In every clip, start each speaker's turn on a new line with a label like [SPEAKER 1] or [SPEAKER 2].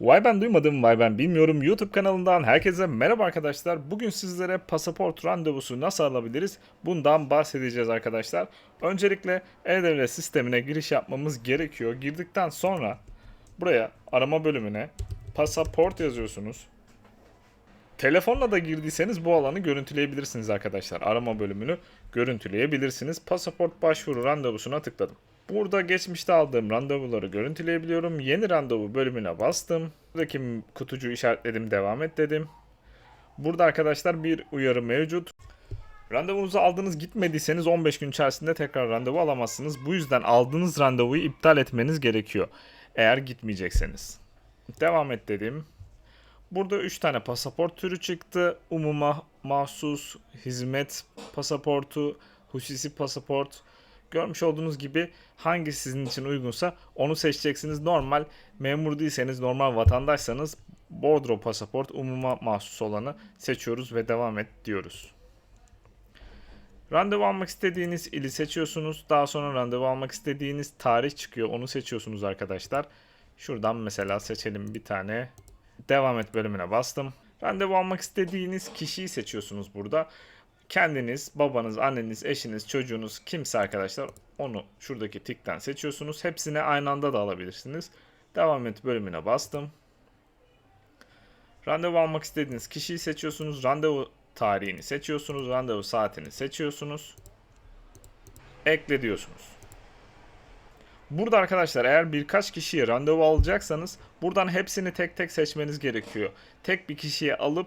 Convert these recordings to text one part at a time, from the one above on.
[SPEAKER 1] Vay ben duymadım, vay ben bilmiyorum. YouTube kanalından herkese merhaba arkadaşlar. Bugün sizlere pasaport randevusu nasıl alabiliriz? Bundan bahsedeceğiz arkadaşlar. Öncelikle E-Devlet sistemine giriş yapmamız gerekiyor. Girdikten sonra buraya arama bölümüne pasaport yazıyorsunuz. Telefonla da girdiyseniz bu alanı görüntüleyebilirsiniz arkadaşlar. Arama bölümünü görüntüleyebilirsiniz. Pasaport başvuru randevusuna tıkladım. Burada geçmişte aldığım randevuları görüntüleyebiliyorum. Yeni randevu bölümüne bastım. Buradaki kutucuğu işaretledim, devam et dedim. Burada arkadaşlar bir uyarı mevcut. Randevunuzu aldınız gitmediyseniz 15 gün içerisinde tekrar randevu alamazsınız. Bu yüzden aldığınız randevuyu iptal etmeniz gerekiyor. Eğer gitmeyecekseniz. Devam et dedim. Burada 3 tane pasaport türü çıktı. Umuma mahsus, hizmet pasaportu, hususi pasaport. Görmüş olduğunuz gibi hangi sizin için uygunsa onu seçeceksiniz. Normal memur değilseniz, normal vatandaşsanız bordro pasaport umuma mahsus olanı seçiyoruz ve devam et diyoruz. Randevu almak istediğiniz ili seçiyorsunuz. Daha sonra randevu almak istediğiniz tarih çıkıyor. Onu seçiyorsunuz arkadaşlar. Şuradan mesela seçelim bir tane. Devam et bölümüne bastım. Randevu almak istediğiniz kişiyi seçiyorsunuz burada. Kendiniz, babanız, anneniz, eşiniz, çocuğunuz kimse arkadaşlar onu şuradaki tikten seçiyorsunuz. Hepsini aynı anda da alabilirsiniz. Devam et bölümüne bastım. Randevu almak istediğiniz kişiyi seçiyorsunuz. Randevu tarihini seçiyorsunuz. Randevu saatini seçiyorsunuz. Ekle diyorsunuz. Burada arkadaşlar eğer birkaç kişiye randevu alacaksanız buradan hepsini tek tek seçmeniz gerekiyor. Tek bir kişiye alıp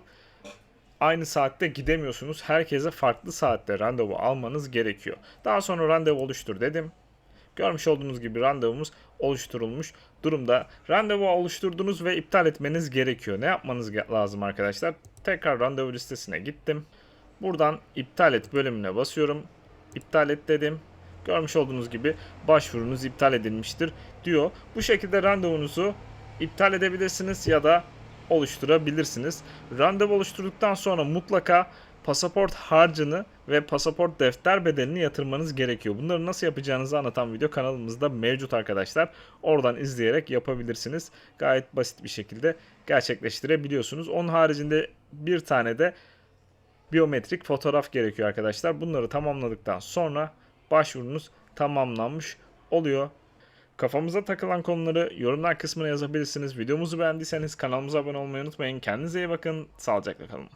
[SPEAKER 1] aynı saatte gidemiyorsunuz. Herkese farklı saatte randevu almanız gerekiyor. Daha sonra randevu oluştur dedim. Görmüş olduğunuz gibi randevumuz oluşturulmuş durumda. Randevu oluşturdunuz ve iptal etmeniz gerekiyor. Ne yapmanız lazım arkadaşlar? Tekrar randevu listesine gittim. Buradan iptal et bölümüne basıyorum. İptal et dedim. Görmüş olduğunuz gibi başvurunuz iptal edilmiştir diyor. Bu şekilde randevunuzu iptal edebilirsiniz ya da oluşturabilirsiniz. Randevu oluşturduktan sonra mutlaka pasaport harcını ve pasaport defter bedelini yatırmanız gerekiyor. Bunları nasıl yapacağınızı anlatan video kanalımızda mevcut arkadaşlar. Oradan izleyerek yapabilirsiniz. Gayet basit bir şekilde gerçekleştirebiliyorsunuz. Onun haricinde bir tane de biyometrik fotoğraf gerekiyor arkadaşlar. Bunları tamamladıktan sonra başvurunuz tamamlanmış oluyor. Kafamıza takılan konuları yorumlar kısmına yazabilirsiniz. Videomuzu beğendiyseniz kanalımıza abone olmayı unutmayın. Kendinize iyi bakın. Sağlıcakla kalın.